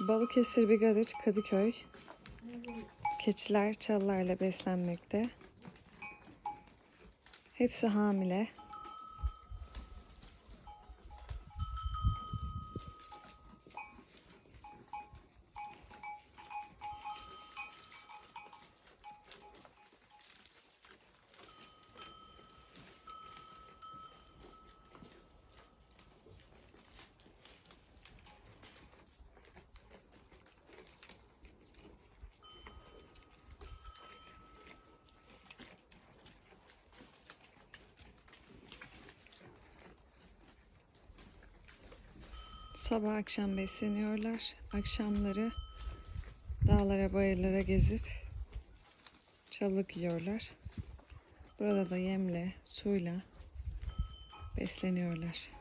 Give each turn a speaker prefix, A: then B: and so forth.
A: Balıkesir Bigadıç Kadıköy. Keçiler çalılarla beslenmekte. Hepsi hamile. Sabah akşam besleniyorlar. Akşamları dağlara bayırlara gezip çalılık yiyorlar. Burada da yemle, suyla besleniyorlar.